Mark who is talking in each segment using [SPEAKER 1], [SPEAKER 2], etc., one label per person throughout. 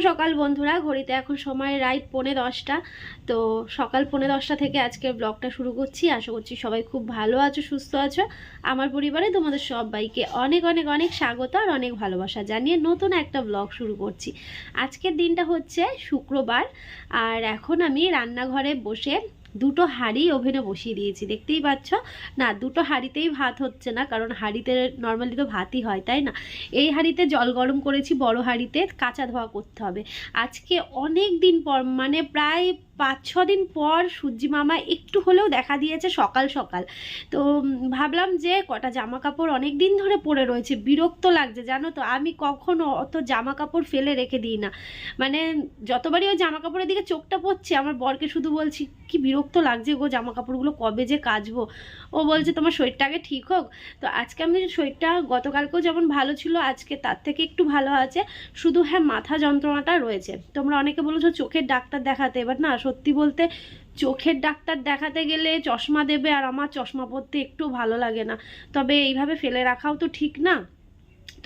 [SPEAKER 1] সকাল বন্ধুরা, ঘড়িতে এখন সময় রাইট পৌনে দশটা। তো সকাল পৌনে দশটা থেকে আজকের ব্লগটা শুরু করছি। আশা করছি সবাই খুব ভালো আছো, সুস্থ আছো। আমার পরিবারে তোমাদের সবাইকে অনেক অনেক অনেক স্বাগত আর অনেক ভালোবাসা জানিয়ে নতুন একটা ব্লগ শুরু করছি। আজকের দিনটা হচ্ছে শুক্রবার। আর এখন আমি রান্নাঘরে বসে দুটো হাঁড়ি ওভেনে বসিয়ে দিয়েছি, দেখতেই পাচ্ছ? না, দুটো হাঁড়িতেই ভাত হচ্ছে না, কারণ হাঁড়িতে নর্মালি তো ভাতই হয়, তাই না? এই হাঁড়িতে জল গরম করেছি, বড় হাঁড়িতে কাঁচা ধোয়া করতে হবে। আজকে অনেক দিন পর মানে প্রায় পাঁচ ছ দিন পর সূর্যি মামা একটু হলেও দেখা দিয়েছে সকাল সকাল। তো ভাবলাম যে কটা জামা কাপড় অনেক দিন ধরে পরে রয়েছে, বিরক্ত লাগছে, জানো তো? আমি কখনো অত জামা কাপড় ফেলে রেখে দিই না। মানে যতবারই ওই জামা কাপড়ের দিকে চোখটা পড়ছে, আমার বরকে শুধু বলছি, কি বিরক্ত লাগছে গো জামা কাপড়গুলো কবে যে কাচবো? ও বলছে তোমার শরীরটা আগে ঠিক হোক। তো আজকে আমি শরীরটা গতকালকেও যেমন ভালো ছিল, আজকে তার থেকে একটু ভালো আছে। শুধু হ্যাঁ মাথা যন্ত্রণাটা রয়েছে। তোমরা অনেকে বলেছ চোখের ডাক্তার দেখাতে এবার না, সত্যি বলতে চোখের ডাক্তার দেখাতে গেলে চশমা দেবে আর আমার চশমা পরতে একটু ভালো লাগে না। তবে এইভাবে ফেলে রাখাও তো ঠিক না।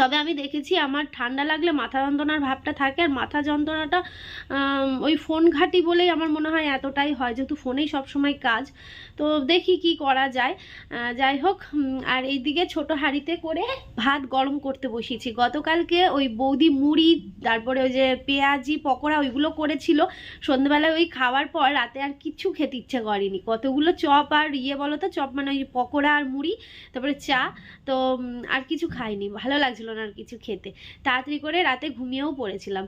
[SPEAKER 1] তবে আমি দেখেছি আমার ঠান্ডা লাগলে মাথা যন্ত্রণার ভাবটা থাকে আর মাথা যন্ত্রণাটা ওই ফোন ঘাঁটি বলেই আমার মনে হয় এতটাই হয়, যেহেতু ফোনেই সবসময় কাজ। তো দেখি কি করা যায়। যাই হোক আর এইদিকে ছোট হাঁড়িতে করে ভাত গরম করতে বসিয়েছি। গতকালকে ওই বৌদি মুড়ি, তারপরে ওই যে পেঁয়াজি, পকোড়া ওইগুলো করেছিল। সন্ধ্যেবেলায় ওই খাওয়ার পর রাতে আর কিছু খেতে ইচ্ছে করেনি। কতগুলো চপ আর ইয়ে বলো তো, চপ মানে ওই পকোড়া আর মুড়ি, তারপরে চা। তো আর কিছু খাইনি। ভালো লাগছিল না আর কিছু খেতে। তাড়াতাড়ি করে রাতে ঘুমিয়েও পড়েছিলাম।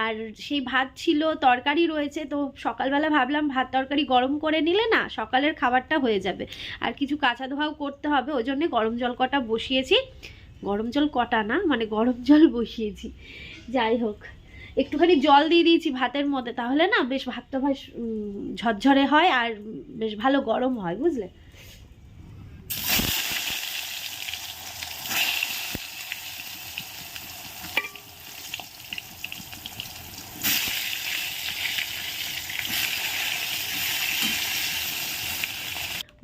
[SPEAKER 1] আর সেই ভাত ছিল তরকারি রয়েছে তো সকালবেলা ভাবলাম ভাত তরকারি গরম করে নিলে না সকালের খাবারটা হয়ে যাবে। আর কিছু কাঁচা ধোয়াও করতে হবে ওই জন্যে গরম জল কটা বসিয়েছি। গরম জল কটা না মানে গরম জল বসিয়েছি। যাই হোক একটুখানি জল দিয়ে দিয়েছি ভাতের মধ্যে তাহলে না বেশ ভাতটা উম, ঝরঝরে হয় আর বেশ ভালো গরম হয় বুঝলে?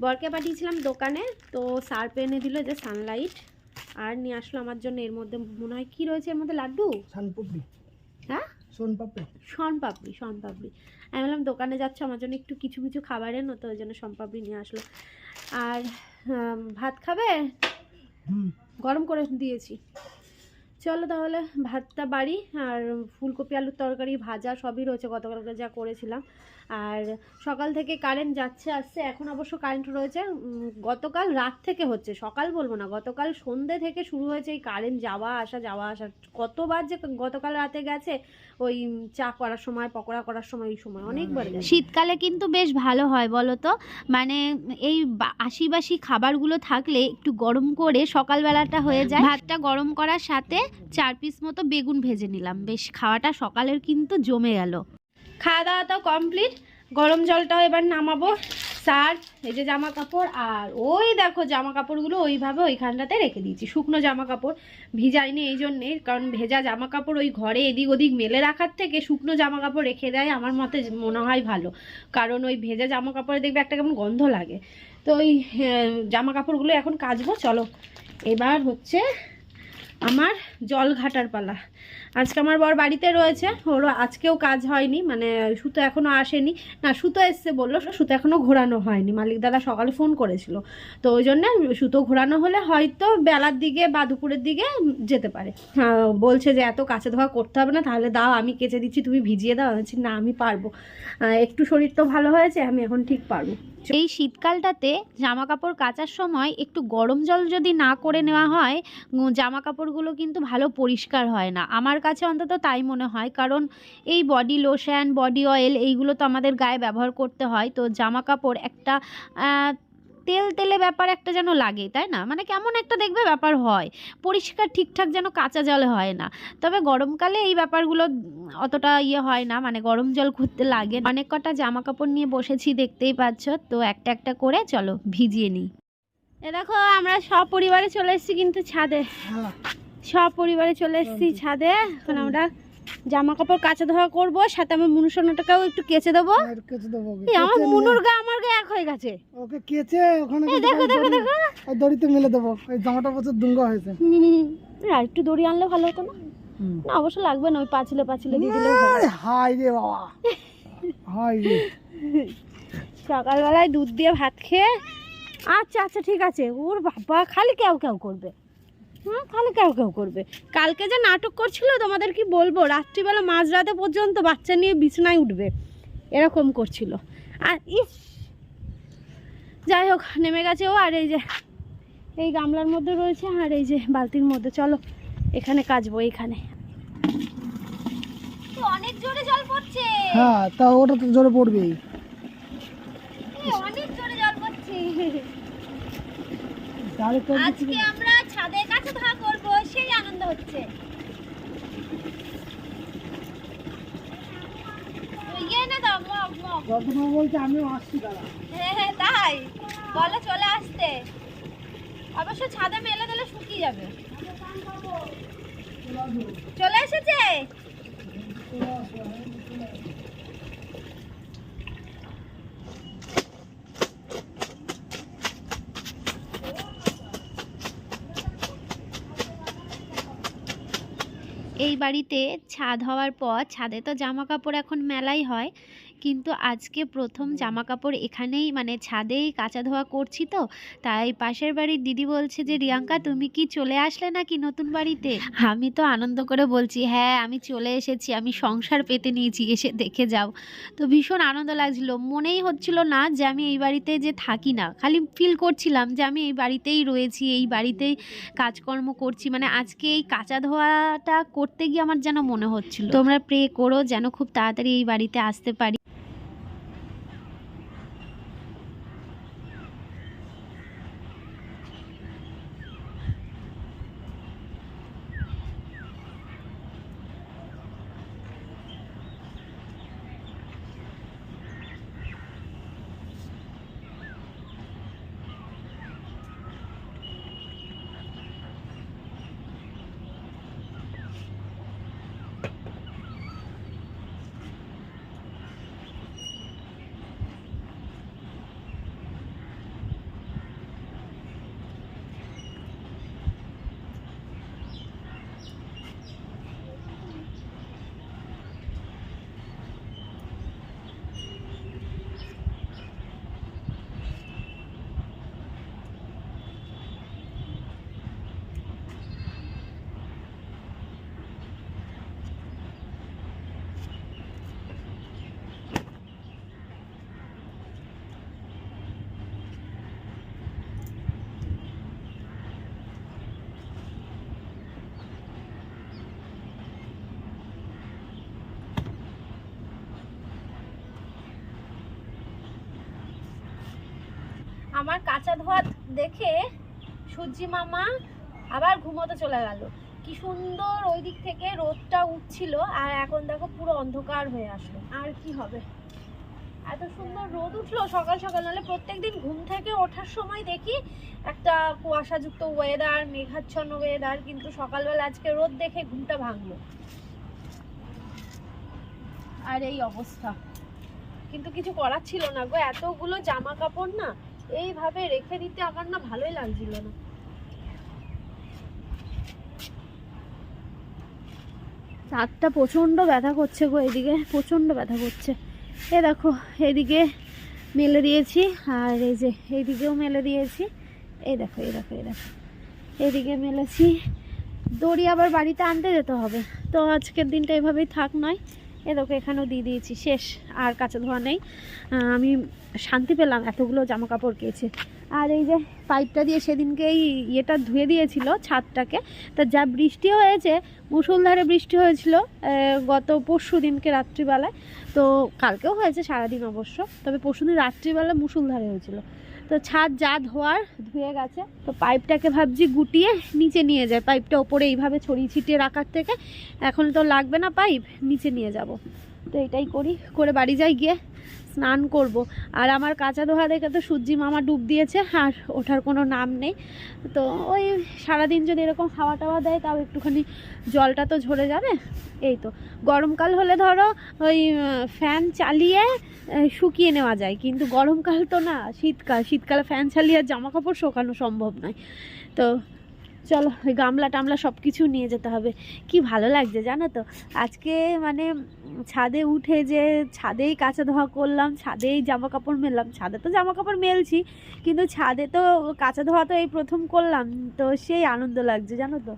[SPEAKER 1] বরকে পাঠিয়েছিলাম দোকানে তো সার্ফ এনে দিল যে সানলাইট আর নিয়ে আসলো আমার জন্য। এর মধ্যে মনে হয় কি রয়েছে? এর মধ্যে লাড্ডু?
[SPEAKER 2] শানপুপড়ি
[SPEAKER 1] হ্যাঁ?
[SPEAKER 2] সোনপাপড়ি
[SPEAKER 1] শন পাপড়ি শন আমি বললাম দোকানে যাচ্ছ আমার জন্য একটু কিছু কিছু খাবার এনো তো ওই জন্য শন পাপড়ি নিয়ে আসলো। আর ভাত খাবে? গরম করে দিয়েছি। চলো তাহলে ভাতটা বাড়ি। আর ফুলকপি আলুর তরকারি ভাজা সবই রয়েছে। গতকালকে যা করেছিলাম। আর সকাল থেকে কারেন্ট যাচ্ছে আসছে এখন অবশ্য কারেন্ট রয়েছে উম, গতকাল রাত থেকে হচ্ছে সকাল বলব না গতকাল সন্ধে থেকে শুরু হয়েছে এই কারেন্ট যাওয়া আসা যাওয়া আসা কতবার যে গতকাল রাতে গেছে ওই চা করার সময় পকোড়া করার সময় ওই সময় অনেকবার গেছে।
[SPEAKER 3] শীতকালে কিন্তু বেশ ভালো হয় বলো তো মানে এই বা- আশি বাসি খাবারগুলো থাকলে একটু গরম করে সকালবেলাটা হয়ে যায়। ভাতটা গরম করার সাথে চার পিস মতো বেগুন ভেজে নিলাম। বেশ খাওয়াটা সকালের কিন্তু জমে গেল।
[SPEAKER 1] খাওয়া দাওয়া তো কমপ্লিট গরম জলটাও এবার নামাবো। সার এই যে জামা কাপড় আর ওই দেখো জামা কাপড়গুলো ওইভাবে ওইখানটাতে রেখে দিয়েছি। শুকনো জামা কাপড় ভিজাইনি এই জন্যে, কারণ ভেজা জামা কাপড় ওই ঘরে এদিক ওদিক মেলে রাখার থেকে শুকনো জামা কাপড় রেখে দেয় আমার মতে মনে হয় ভালো। কারণ ওই ভেজা জামা কাপড়ে দেখবে একটা কেমন গন্ধ লাগে। তো ওই জামা কাপড়গুলো এখন কাচবো, চলো। এবার হচ্ছে আমার জল ঘাটার পালা। আজকে আমার বর বাড়িতে রয়েছে। ওর আজকেও কাজ হয়নি মানে সুতো এখনও আসেনি। না সুতো এসছে বলল সুতো এখনও ঘোরানো হয়নি। মালিক দাদা সকালে ফোন করেছিল। তো ওই জন্য সুতো ঘোরানো হলে হয়তো বেলার দিকে বা দুপুরের দিকে যেতে পারে। হ্যাঁ, বলছে যে এত কাছে ধোয়া করতে হবে না তাহলে দাও আমি কেচে দিচ্ছি তুমি ভিজিয়ে দাও। আমি না আমি পারব। একটু শরীর তো ভালো হয়েছে আমি এখন ঠিক পারব।
[SPEAKER 3] এই শীতকালটাতে জামা কাপড় কাচার সময় একটু গরম জল যদি না করে নেওয়া হয় জামা কাপড়গুলো কিন্তু ভালো পরিষ্কার হয় না। আমার কাছে অন্তত তাই মনে হয়। কারণ এই বডি লোশন বডি অয়েল এইগুলো তো আমাদের গায়ে ব্যবহার করতে হয়। তো জামা কাপড় একটা তেল তেলে ব্যাপার একটা যেন লাগে, তাই না? মানে কেমন একটা দেখবে ব্যাপার হয়। পরিষ্কার ঠিকঠাক যেন কাঁচা জলে হয় না। তবে গরমকালে এই ব্যাপারগুলো অতটা ইয়ে হয় না। মানে গরম জল করতে লাগে অনেক কটা জামা কাপড় নিয়ে বসেছি, দেখতেই পাচ্ছ। তো একটা একটা করে চলো ভিজিয়ে নিই।
[SPEAKER 1] এ দেখো, আমরা সব পরিবারে চলে এসেছি কিন্তু ছাদে। সব পরিবারে চলে এসেছি ছাদে। এখন আমরা জামা কাপড় কাচা ধোয়া করব সাথে আমার মুনুসোনাটাকেও একটু কেচে দেবো।
[SPEAKER 2] কেচে দেবো
[SPEAKER 1] আমার মুনুর গা আমার গা এক হয়ে গেছে।
[SPEAKER 2] ওকে কেচে ওখানে
[SPEAKER 1] দেখো দেখো
[SPEAKER 2] দড়ি-
[SPEAKER 1] দেখো।
[SPEAKER 2] দড়িতে মেলে দেবো। ওই জামাটা প্রচুর দুঙ্গা হয়েছে।
[SPEAKER 1] আর একটু দড়ি আনলে ভালো হতো না? না অবশ্য লাগবে না ওই পাঁচিলে পাঁচিলে দিয়ে হবে।
[SPEAKER 2] হাই রে বাবা। হাই রে।
[SPEAKER 1] সকালবেলায় দুধ দিয়ে ভাত খেয়ে আচ্ছা আচ্ছা ঠিক আছে। ওর বাবা খালি কেউ কেউ করবে। হ্যাঁ খালি কেউ কেউ করবে। কালকে যে নাটক করছিল তোমাদের কি বলব? রাত্রিবেলা মাঝরাতে পর্যন্ত বাচ্চা নিয়ে বিছানায় উঠবে। এরকম করছিল। আর ইস! যাই হোক নেমে গেছে ও আর এই যে এই গামলার মধ্যে রয়েছে আর এই যে বালতির মধ্যে। চলো এখানে কাচবো এইখানে। অনেক জোরে জল পড়ছে।
[SPEAKER 2] হ্যাঁ তা ওটা তো জোরে পড়বেই।
[SPEAKER 1] অনেক জোরে জল পড়ছে। আজকে আমরা ছাদের কাছে ধোয়া করব সেই আনন্দ হচ্ছে।
[SPEAKER 2] বলছে আমিও আসছি দাদা
[SPEAKER 1] হ্যাঁ হ্যাঁ তাই। বলে চলে আসতে। অবশ্য ছাদে মেলে দিলে শুকিয়ে যাবে। চলে এসেছে?
[SPEAKER 3] এই বাড়িতে ছাদ হওয়ার পর ছাদে তো জামা কাপড় এখন মেলাই হয়। কিন্তু আজকে প্রথম জামা কাপড় এখানেই মানে ছাদেই কাচা ধোয়া করছি তো। তাই পাশের বাড়ির দিদি বলছে যে রিয়াঙ্কা তুমি কি চলে আসলে নাকি নতুন বাড়িতে? আমি তো আনন্দ করে বলছি হ্যাঁ আমি চলে এসেছি আমি সংসার পেতে নিয়েছি এসে দেখে যাও। তো ভীষণ আনন্দ লাগছিল। মনেই হচ্ছিল না যে আমি এই বাড়িতে যে থাকি না। খালি ফিল করছিলাম যে আমি এই বাড়িতেই রয়েছি এই বাড়িতেই কাজকর্ম করছি। মানে আজকে এই কাঁচা ধোয়াটা করতে গিয়ে আমার যেন মনে হচ্ছিল। তোমরা প্রে করো যেন খুব তাড়াতাড়ি এই বাড়িতে আসতে পারি।
[SPEAKER 1] আমার কাঁচা ধোয়া দেখে সূর্যি মামা আবার ঘুমোতে চলে গেল। কি সুন্দর ওই দিক থেকে রোদটা উঠছিল আর এখন দেখো পুরো অন্ধকার হয়ে আসলো। আর কি হবে? এত সুন্দর রোদ উঠল সকাল সকাল, নাহলে প্রত্যেকদিন ঘুম থেকে ওঠার সময় দেখি একটা কুয়াশাযুক্ত ওয়েদার মেঘাচ্ছন্ন ওয়েদার কিন্তু সকালবেলা আজকে রোদ দেখে ঘুমটা ভাঙলো। আর এই অবস্থা। কিন্তু কিছু করার ছিল না গো, এতগুলো জামা কাপড় না এইভাবে রেখে দিতে আমার না ভালোই লাগছিল না। হাতটা প্রচণ্ড ব্যথা করছে গো এদিকে, প্রচণ্ড ব্যথা করছে। এ দেখো, এদিকে মেলে দিয়েছি, আর এই যে এইদিকেও মেলে দিয়েছি। এই দেখো এই দেখো এই দেখো। এদিকে মেলেছি। দড়ি আবার বাড়িতে আনতে যেতে হবে। তো আজকের দিনটা এভাবেই থাক নয়। এ দেখো, এখানেও দিয়ে দিয়েছি, শেষ, আর কাঁচা ধোয়া নেই। আমি শান্তি পেলাম, এতগুলো জামা কাপড় কেছে আর এই যে পাইপটা দিয়ে সেদিনকে এই ইয়েটা ধুয়ে দিয়েছিল ছাদটাকে, তা যা বৃষ্টি হয়েছে মুসলধারে বৃষ্টি হয়েছিল গত পরশু দিনকে রাত্রিবেলায়। তো কালকেও হয়েছে সারাদিন অবশ্য, তবে পরশু দিন রাত্রিবেলা মুসলধারে হয়েছিল। তো ছাদ যা ধোয়ার ধুয়ে গেছে। তো পাইপটাকে ভাবছি গুটিয়ে নিচে নিয়ে যায়। পাইপটা ওপরে এইভাবে ছড়িয়ে ছিটিয়ে রাখার থেকে এখন তো লাগবে না পাইপ, নিচে নিয়ে যাব। তো এটাই করি। করে বাড়ি যাই গিয়ে স্নান করব। আর আমার কাঁচা দোহা দেখে তো সূর্যি মামা ডুব দিয়েছে, আর ওঠার কোনো নাম নেই। তো ওই সারাদিন যদি এরকম হাওয়া টাওয়া দেয়, তাও একটুখানি জলটা তো ঝরে যাবে। এই তো, গরমকাল হলে ধরো ওই ফ্যান চালিয়ে শুকিয়ে নেওয়া যায়। কিন্তু গরমকাল তো না, শীতকাল, শীতকালে ফ্যান চালিয়ে আর জামা কাপড় শোকানো সম্ভব নয়। তো চলো, ওই গামলা টামলা সব কিছু নিয়ে যেতে হবে। কি ভালো লাগছে জানো তো? আজকে মানে ছাদে উঠে যে ছাদেই কাঁচা ধোয়া করলাম, ছাদেই জামা কাপড় মেললাম। ছাদে তো জামা কাপড় মেলছি, কিন্তু ছাদে তো কাঁচা ধোয়া তো এই প্রথম করলাম, তো সেই আনন্দ লাগছে জানো তো?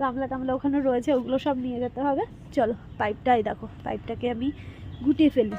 [SPEAKER 1] গামলা টামলা ওখানে রয়েছে, ওগুলো সব নিয়ে যেতে হবে। চলো পাইপটাই দেখো পাইপটাকে আমি গুটিয়ে ফেলি।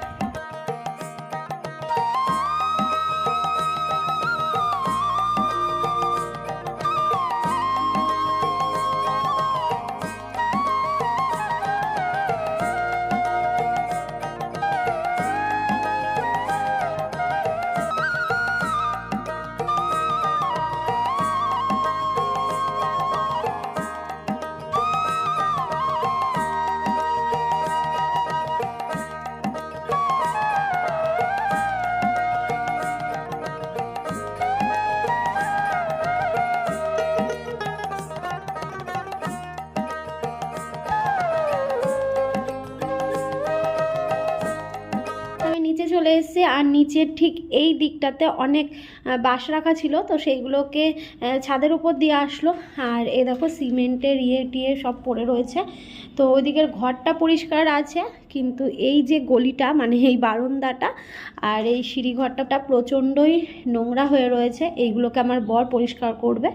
[SPEAKER 1] আর নিচের ঠিক এই দিকটাতে অনেক বাঁশ রাখা ছিল, তো সেইগুলোকে ছাদের উপর দিয়ে আসলো। আর এ দেখো সিমেন্টের ইয়ে টিয়ে সব পড়ে রয়েছে। তো ওইদিকের ঘরটা পরিষ্কার আছে, কিন্তু এই যে গলিটা মানে এই বারান্দাটা আর এই সিঁড়িঘরটা প্রচণ্ডই নোংরা হয়ে রয়েছে। এইগুলোকে আমার বর পরিষ্কার করবে।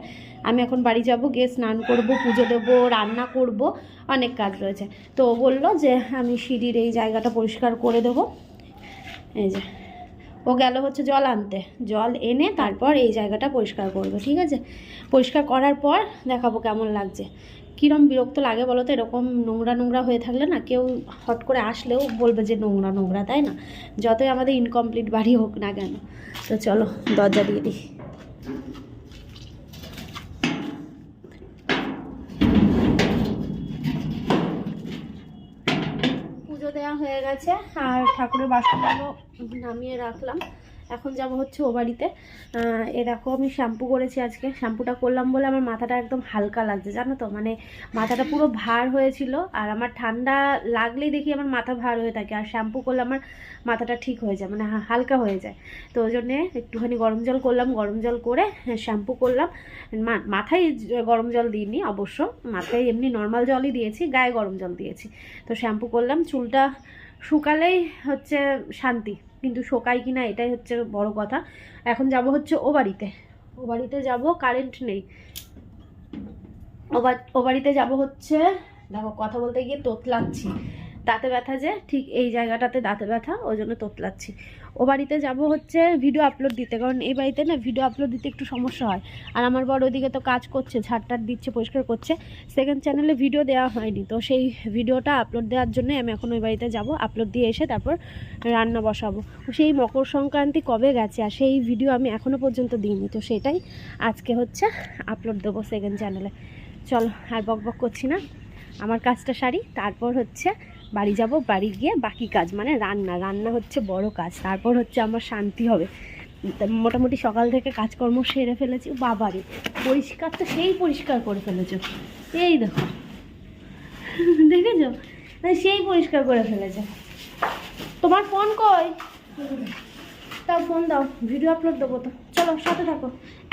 [SPEAKER 1] আমি এখন বাড়ি যাব, গিয়ে স্নান করব, পুজো দেবো, রান্না করব, অনেক কাজ রয়েছে। তো বলল যে, আমি সিঁড়ির এই জায়গাটা পরিষ্কার করে দেবো। এই যে। ও গেল হচ্ছে জল আনতে। জল এনে তারপর এই জায়গাটা পরিষ্কার করবে, ঠিক আছে? পরিষ্কার করার পর দেখাবো কেমন লাগছে। কীরম বিরক্ত লাগে বলো তো? এরকম নোংরা নোংরা হয়ে থাকলে না কেউ হট করে আসলেও বলবে যে নোংরা নোংরা, তাই না? যতই আমাদের ইনকমপ্লিট বাড়ি হোক না কেন। তো চলো, দরজা দিয়ে দিই পুজো দেওয়া হয়ে গেছে আর ঠাকুরের বাসনগুলো নামিয়ে রাখলাম। এখন যাব হচ্ছে ও বাড়িতে। এ দেখো আমি শ্যাম্পু করেছি আজকে। শ্যাম্পুটা করলাম বলে আমার মাথাটা একদম হালকা লাগছে, জানো তো? মানে মাথাটা পুরো ভার হয়েছিল আর আমার ঠান্ডা লাগলেই দেখি আমার মাথা ভার হয়ে থাকে আর শ্যাম্পু করলে আমার মাথাটা ঠিক হয়ে যায় মানে হালকা হয়ে যায়। তো ওই জন্যে একটুখানি গরম জল করলাম, গরম জল করে শ্যাম্পু করলাম। মাথায় গরম জল দিইনি অবশ্য, মাথায় এমনি নর্মাল জলই দিয়েছি, গায়ে গরম জল দিয়েছি। তো শ্যাম্পু করলাম, চুলটা শুকালেই হচ্ছে শান্তি। কিন্তু শোকাই কি না এটাই হচ্ছে বড় কথা। এখন যাব হচ্ছে ও বাড়িতে। ও বাড়িতে যাব কারেন্ট নেই। ও বাড়িতে যাব হচ্ছে দেখো, কথা বলতে গিয়ে তোতলাচ্ছি। দাঁতে ব্যথা যে, ঠিক এই জায়গাটাতে দাঁতে ব্যথা, ওই জন্য তোতলাচ্ছি। ও বাড়িতে যাব হচ্ছে ভিডিও আপলোড দিতে, কারণ এই বাড়িতে না ভিডিও আপলোড দিতে একটু সমস্যা হয়। আর আমার বড় ওদিকে তো কাজ করছে ঝাড়টার দিচ্ছে, পরিষ্কার করছে। সেকেন্ড চ্যানেলে ভিডিও দেওয়া হয়নি, তো সেই ভিডিওটা আপলোড দেওয়ার জন্য আমি এখন ওই বাড়িতে যাব আপলোড দিয়ে এসে তারপর রান্না বসাবো। সেই মকর সংক্রান্তি কবে গেছে, আর সেই ভিডিও আমি এখনও পর্যন্ত দিইনি, তো সেটাই আজকে হচ্ছে আপলোড দেবো সেকেন্ড চ্যানেলে চলো, আর বক বক করছি না। আমার কাজটা সারি, তারপর হচ্ছে বাড়ি যাব বাড়ি গিয়ে বাকি কাজ মানে রান্না। রান্না হচ্ছে বড় কাজ তারপর হচ্ছে আমার শান্তি হবে। মোটামুটি সকাল থেকে কাজকর্ম সেরে ফেলেছি। বাবারে পরিষ্কার তো সেই পরিষ্কার করে ফেলেছো। এই দেখো দেখেছ? না, সেই পরিষ্কার করে ফেলেছে। তোমার ফোন কই? তাও ফোন দাও ভিডিও আপলোড দেবো তো। চলো সাথে থাকো।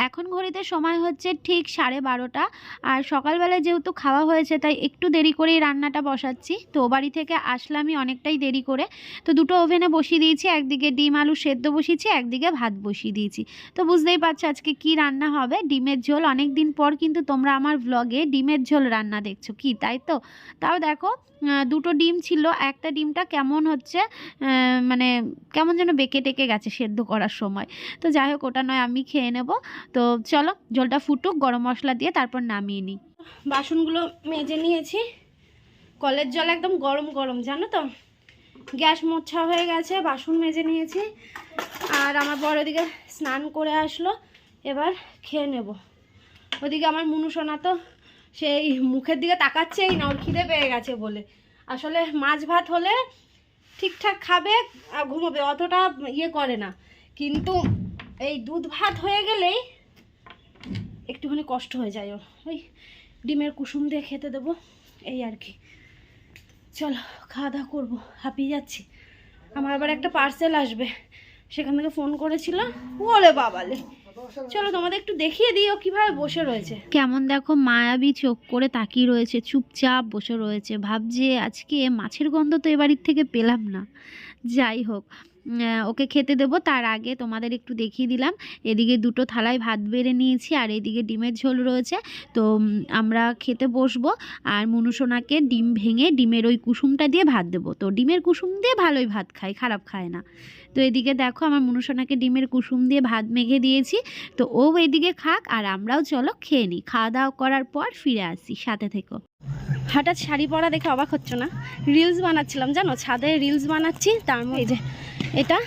[SPEAKER 3] এখন ঘড়িতে সময় হচ্ছে ঠিক সাড়ে বারোটা। আর সকালবেলায় যেহেতু খাওয়া হয়েছে, তাই একটু দেরি করেই রান্নাটা বসাচ্ছি। তো বাড়ি থেকে আসলামই অনেকটাই দেরি করে। তো দুটো ওভেনে বসিয়ে দিয়েছি, একদিকে ডিম, আলু সেদ্ধ বসিয়েছি, একদিকে ভাত বসিয়ে দিয়েছি। তো বুঝতেই পারছ আজকে কি রান্না হবে? ডিমের ঝোল অনেক দিন পর কিন্তু তোমরা আমার ভ্লগে ডিমের ঝোল রান্না দেখছ। কি, তাই তো? তাও দেখো দুটো ডিম ছিল, একটা ডিমটা কেমন হচ্ছে মানে কেমন যেন বেঁকে টেকে গেছে সেদ্ধ করার সময়। তো যাই হোক, ওটা নয়, আমি খেয়ে নেব। তো চলো জলটা ফুটুক, গরম মশলা দিয়ে তারপর নামিয়ে নিই।
[SPEAKER 1] বাসনগুলো মেজে নিয়েছি। কলের জল একদম গরম গরম, জানো তো? গ্যাস মোছা হয়ে গেছে, বাসন মেজে নিয়েছি। আর আমার বড় ওদিকে স্নান করে আসলো, এবার খেয়ে নেব। ওদিকে আমার মুনুসোনা তো সেই মুখের দিকে তাকাচ্ছেই না, ওর খিদে পেয়ে গেছে বলে। আসলে মাছ ভাত হলে ঠিকঠাক খাবে আর ঘুমোবে, অতটা ইয়ে করে না। কিন্তু এই দুধ ভাত হয়ে গেলেই একটুখানি কষ্ট হয়ে যায় ওর। ওই ডিমের কুসুম দিয়ে খেতে দেবো, এই আর কি। চলো, খাওয়া দাওয়া করব, হাঁপিয়ে যাচ্ছি। আমার আবার একটা পার্সেল আসবে, সেখান থেকে ফোন করেছিলাম ওরে বাবালে। চলো তোমাদের একটু দেখিয়ে দিই ও কীভাবে বসে রয়েছে।
[SPEAKER 3] কেমন দেখো, মায়াবী চোখ করে তাকিয়ে রয়েছে, চুপচাপ বসে রয়েছে। ভাবছে আজকে মাছের গন্ধ তো এ বাড়ির থেকে পেলাম না। যাই হোক ওকে খেতে দেবো। তার আগে তোমাদের একটু দেখিয়ে দিলাম। এদিকে দুটো থালায় ভাত বেড়ে নিয়েছি আর এদিকে ডিমের ঝোল রয়েছে। তো আমরা খেতে বসবো আর মনুসোনাকে ডিম ভেঙে ডিমের ওই কুসুমটা দিয়ে ভাত দেবো। তো, ডিমের কুসুম দিয়ে ভালোই ভাত খায়, খারাপ খায় না। তো, এদিকে দেখো আমার মনুসোনাকে ডিমের কুসুম দিয়ে ভাত মেখে দিয়েছি। তো, ও এদিকে খাক আর আমরাও চলো খেয়ে নিই। খাওয়া দাওয়া করার পর ফিরে আসি সাথে থেকো।
[SPEAKER 1] হঠাৎ শাড়ি পরা দেখে অবাক হচ্ছে না? রিলস বানাচ্ছিলাম, জানো? ছাদে রিলস বানাচ্ছি, তার মধ্যে যে, এটা।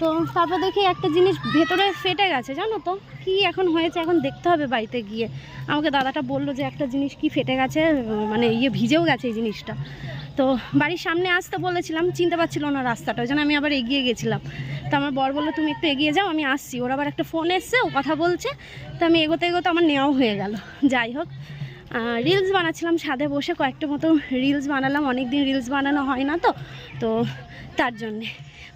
[SPEAKER 1] তো তারপর দেখি একটা জিনিস ভেতরে ফেটে গেছে, জানো তো? কি এখন হয়েছে? এখন দেখতে হবে বাড়িতে গিয়ে। আমাকে দাদাটা বলল যে একটা জিনিস কি ফেটে গেছে মানে ইয়ে ভিজেও গেছে এই জিনিসটা। তো বাড়ির সামনে আসতে বলেছিলাম, চিনতে পারছিল না রাস্তাটা, ওই জন্য আমি আবার এগিয়ে গেছিলাম। তো আমার বর বলল, তুমি একটু এগিয়ে যাও, আমি আসছি। ওর আবার একটা ফোন এসছে, ও কথা বলছে। তো আমি এগোতে এগোতে আমার নেওয়াও হয়ে গেল। যাই হোক রিলস বানাচ্ছিলাম, ছাদে বসে কয়েকটা মতো রিলস বানালাম অনেক দিন রিলস বানানো হয় না তো তো তার জন্যে।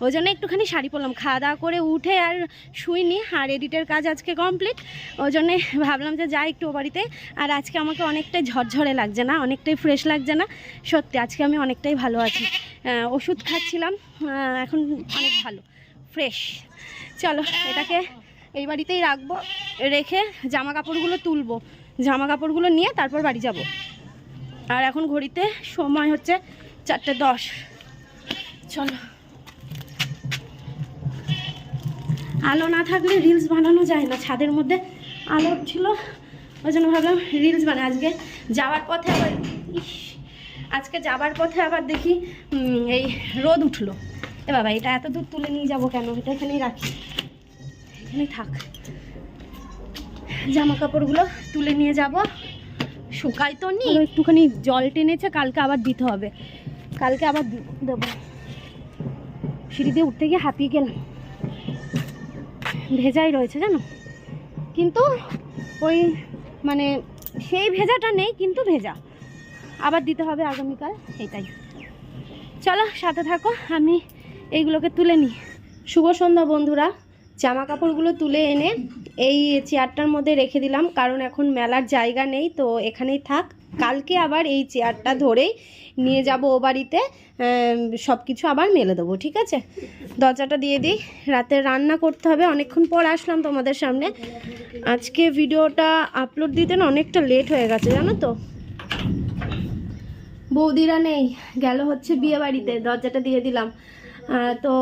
[SPEAKER 1] ওই জন্য একটুখানি শাড়ি পরলাম। খাওয়া দাওয়া করে উঠে আর শুইনি, আর এডিটের কাজ আজকে কমপ্লিট ওই জন্যে ভাবলাম যে যাই একটু বাড়িতে। আর আজকে আমাকে অনেকটাই ঝরঝরে লাগছে না, অনেকটাই ফ্রেশ লাগছে না। সত্যি, আজকে আমি অনেকটাই ভালো আছি। ওষুধ খাচ্ছিলাম এখন অনেক ভালো ফ্রেশ চলো, এটাকে এই বাড়িতেই রাখব, রেখে জামা কাপড়গুলো তুলবো। জামা কাপড়গুলো নিয়ে তারপর বাড়ি যাব। আর এখন ঘড়িতে সময় হচ্ছে চারটে দশ। চলো। আলো না থাকলে রিলস বানানো যায় না। ছাদের মধ্যে আলো ছিল ওই জন্য ভাবলাম রিলস বানাই। আজকে যাওয়ার পথে আবার আজকে যাবার পথে আবার দেখি এই রোদ উঠল। এ বাবা, এটা এত দূর তুলে নিয়ে যাব কেন? এটা এখানেই রাখি। এখানেই থাক। জামা কাপড়গুলো তুলে নিয়ে যাব। শুকাই তো নি। একটুখানি জল টেনেছে, কালকে আবার দিতে হবে। কালকে আবার দেবো। সিঁড়ি দিয়ে উঠতে গিয়ে হাঁপিয়ে গেলাম। ভেজাই রয়েছে জানো? কিন্তু ওই মানে সেই ভেজাটা নেই, কিন্তু ভেজা। আবার দিতে হবে আগামীকাল এটাই চলো, সাথে থাকো, আমি এইগুলোকে তুলে নিই। শুভ সন্ধ্যা বন্ধুরা। জামা কাপড়গুলো তুলে এনে এই চেয়ারটার মধ্যে রেখে দিলাম, কারণ এখন মেলার জায়গা নেই, তো এখানেই থাক। কালকে আবার এই চেয়ারটা ধরেই নিয়ে যাব ও বাড়িতে সব কিছু আবার মেলে দেবো, ঠিক আছে? দরজাটা দিয়ে দিই, রাতে রান্না করতে হবে, অনেকক্ষণ পর আসলাম তোমাদের সামনে। আজকে ভিডিওটা আপলোড দিতে না অনেকটা লেট হয়ে গেছে, জানো তো? বৌদিরা নেই, গেল হচ্ছে বিয়ে বাড়িতে, দরজাটা দিয়ে দিলাম। তো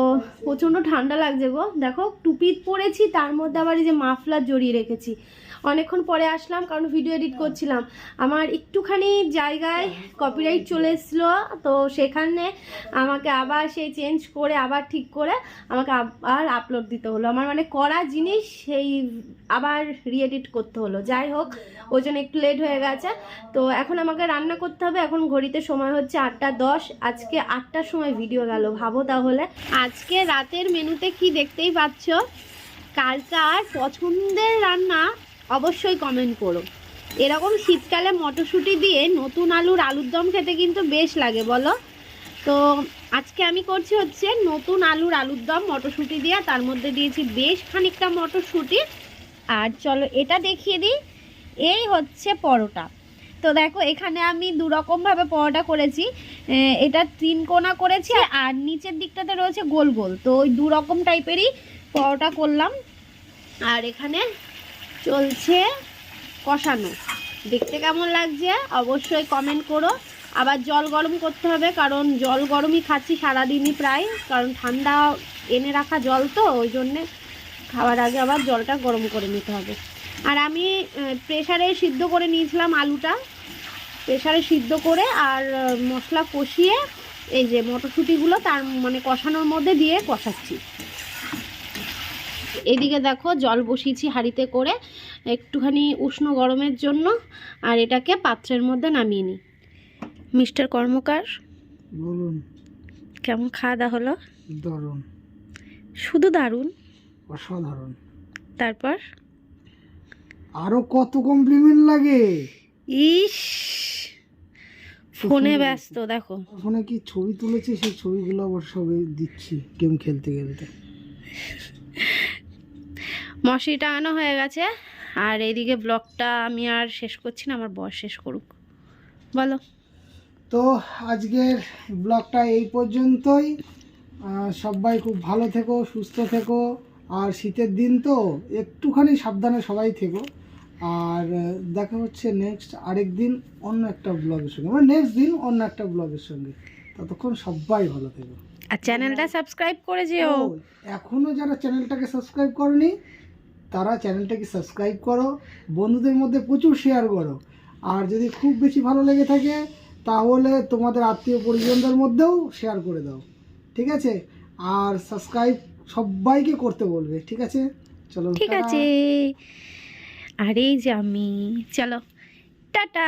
[SPEAKER 1] প্রচণ্ড ঠান্ডা লাগছে গো। দেখো, টুপি পরেছি, তার মধ্যে আবার এই যে মাফলার জড়িয়ে রেখেছি। অনেকক্ষণ পরে আসলাম, কারণ ভিডিও এডিট করছিলাম। আমার একটুখানি জায়গায় কপিরাইট চলে এসেছিল, তো সেখানে আমাকে আবার সেই চেঞ্জ করে, আবার ঠিক করে আমাকে আবার আপলোড দিতে হলো। আমার মানে করা জিনিস সেই আবার রিএডিট করতে হলো। যাই হোক ওই জন্য একটু লেট হয়ে গেছে, তো এখন আমাকে রান্না করতে হবে। এখন ঘড়িতে সময় হচ্ছে আটটা দশ। আজকে আটটার সময় ভিডিও গেল, ভাবো তাহলে। আজকে রাতের মেনুতে কি দেখতেই পাচ্ছ? কালকার পছন্দের রান্না অবশ্যই কমেন্ট করো। এরকম শীতকালে মটরশুঁটি দিয়ে নতুন আলুর আলুর দম খেতে কিন্তু বেশ লাগে, বলো? তো আজকে আমি করছি হচ্ছে নতুন আলুর আলুর দম, মটরশুঁটি দিয়ে, তার মধ্যে দিয়েছি বেশ খানিকটা মটরশুঁটি। আর চলো এটা দেখিয়ে দিই, এই হচ্ছে পরোটা। তো দেখো, এখানে আমি দু রকমভাবে পরোটা করেছি। এটা তিন কোনা করেছি, আর নিচের দিকটাতে রয়েছে গোল গোল। তো ওই দু রকম টাইপেরই পরোটা করলাম। আর এখানে চলছে কষানো। দেখতে কেমন লাগছে? অবশ্যই কমেন্ট করো। আবার জল গরম করতে হবে, কারণ জল গরমই খাচ্ছি সারাদিনই প্রায়, কারণ ঠান্ডা এনে রাখা জল তো, ওই জন্যে খাওয়ার আগে আবার জলটা গরম করে নিতে হবে। আর আমি প্রেশারে সিদ্ধ করে নিয়েছিলাম আলুটা। প্রেশারে সিদ্ধ করে আর মশলা কষিয়ে, এই যে মটরশুঁটিগুলো তার মানে কষানোর মধ্যে দিয়ে কষাচ্ছি। এদিকে দেখো জল বসিয়েছি হাঁড়িতে করে একটুখানি উষ্ণ গরমের জন্য আর এটাকে পাত্রের মধ্যে নামিয়ে নিই। মিস্টার কর্মকার?
[SPEAKER 2] বলুন।
[SPEAKER 1] কেমন খাওয়া দাওয়া হলো?
[SPEAKER 2] দারুণ।
[SPEAKER 1] শুধু দারুণ?
[SPEAKER 2] অসাধারণ।
[SPEAKER 1] তারপর?
[SPEAKER 2] আরও কত কমপ্লিমেন্ট লাগে?
[SPEAKER 1] ইস! ফোনে ব্যস্ত দেখো।
[SPEAKER 2] ফোনে কি ছবি তুলেছি? সেই ছবিগুলো আবার সবে দিচ্ছি গেম খেলতে খেলতে
[SPEAKER 1] মশারি টাঙানো হয়ে গেছে। আর এইদিকে ব্লগটা আমি আর শেষ করছি না আমার বর শেষ করুক। বলো।
[SPEAKER 2] তো আজকের ব্লগটা এই পর্যন্তই। সবাই খুব ভালো থেকো সুস্থ থেকো। আর শীতের দিন তো একটুখানি সাবধানে সবাই থেকো। আর দেখা হচ্ছে নেক্সট আরেক দিন অন্য একটা ব্লগের সঙ্গে। মানে নেক্সট দিন অন্য একটা ব্লগের সঙ্গে। ততক্ষণ সবাই ভালো থেকো।
[SPEAKER 1] আর চ্যানেলটা সাবস্ক্রাইব করে যেও।
[SPEAKER 2] এখনও যারা চ্যানেলটাকে সাবস্ক্রাইব করনি তারা চ্যানেলটাকে সাবস্ক্রাইব করো বন্ধুদের মধ্যে প্রচুর শেয়ার করো। আর যদি খুব বেশি ভালো লেগে থাকে তাহলে তোমাদের আত্মীয় পরিজনদের মধ্যেও শেয়ার করে দাও। ঠিক আছে? আর সাবস্ক্রাইব সবাইকে করতে বলবে ঠিক আছে? চলো
[SPEAKER 1] ঠিক আছে। আরে যে আমি চলো টাটা।